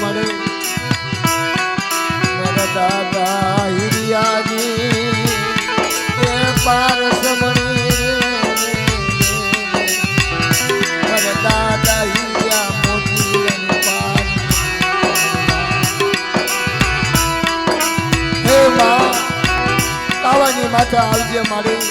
મળે. મારા દાદા હિરિયાજી આવજે મારી.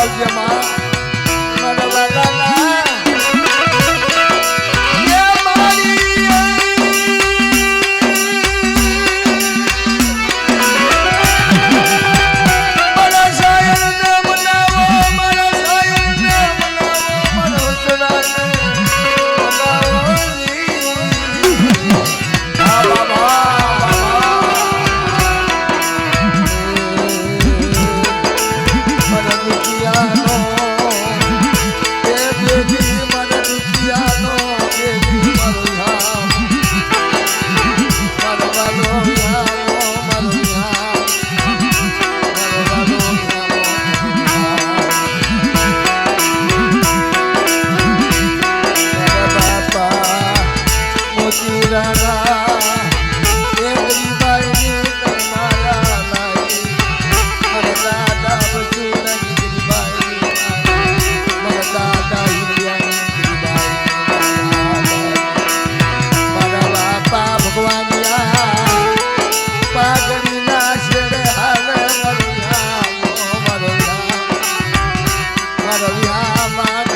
Jamal. રવિયા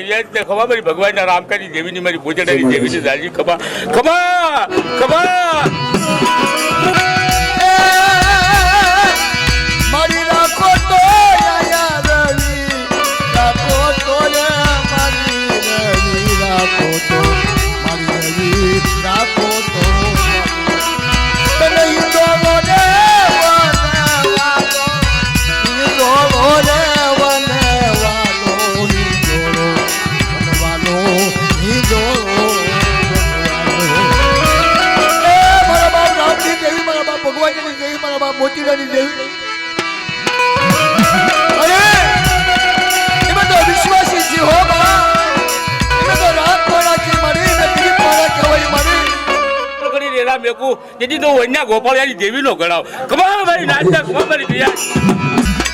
કરી તે ખમા મારી ભગવાનના રામકાની દેવીની મારી ભોજનારી દેવીની દાજી ખમા ખમા ખમા વન્યા દેવી નો ગળાવ કમાલ મારી નાચતા કમાલ ગયા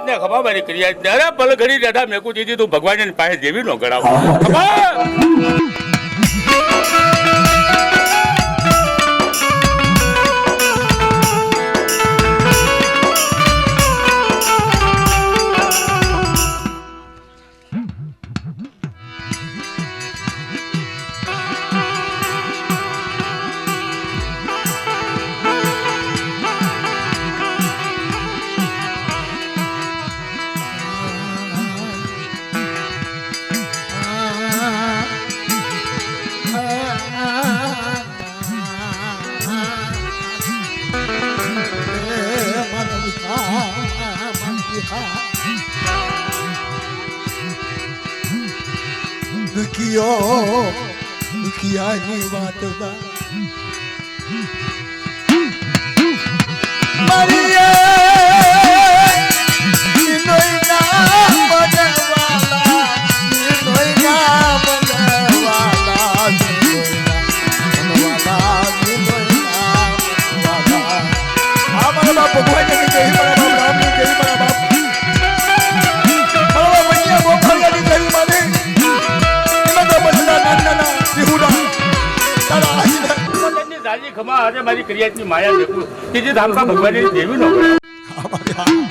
ને ખબર મારી કરી દરે પલ ઘડી દાદા મેં દીધી તું ભગવાન પાસે દેવી નો ગળાવ ખબર? જાતની માયા વેકું કે જે ધામકા ભગવાનની દેવી ન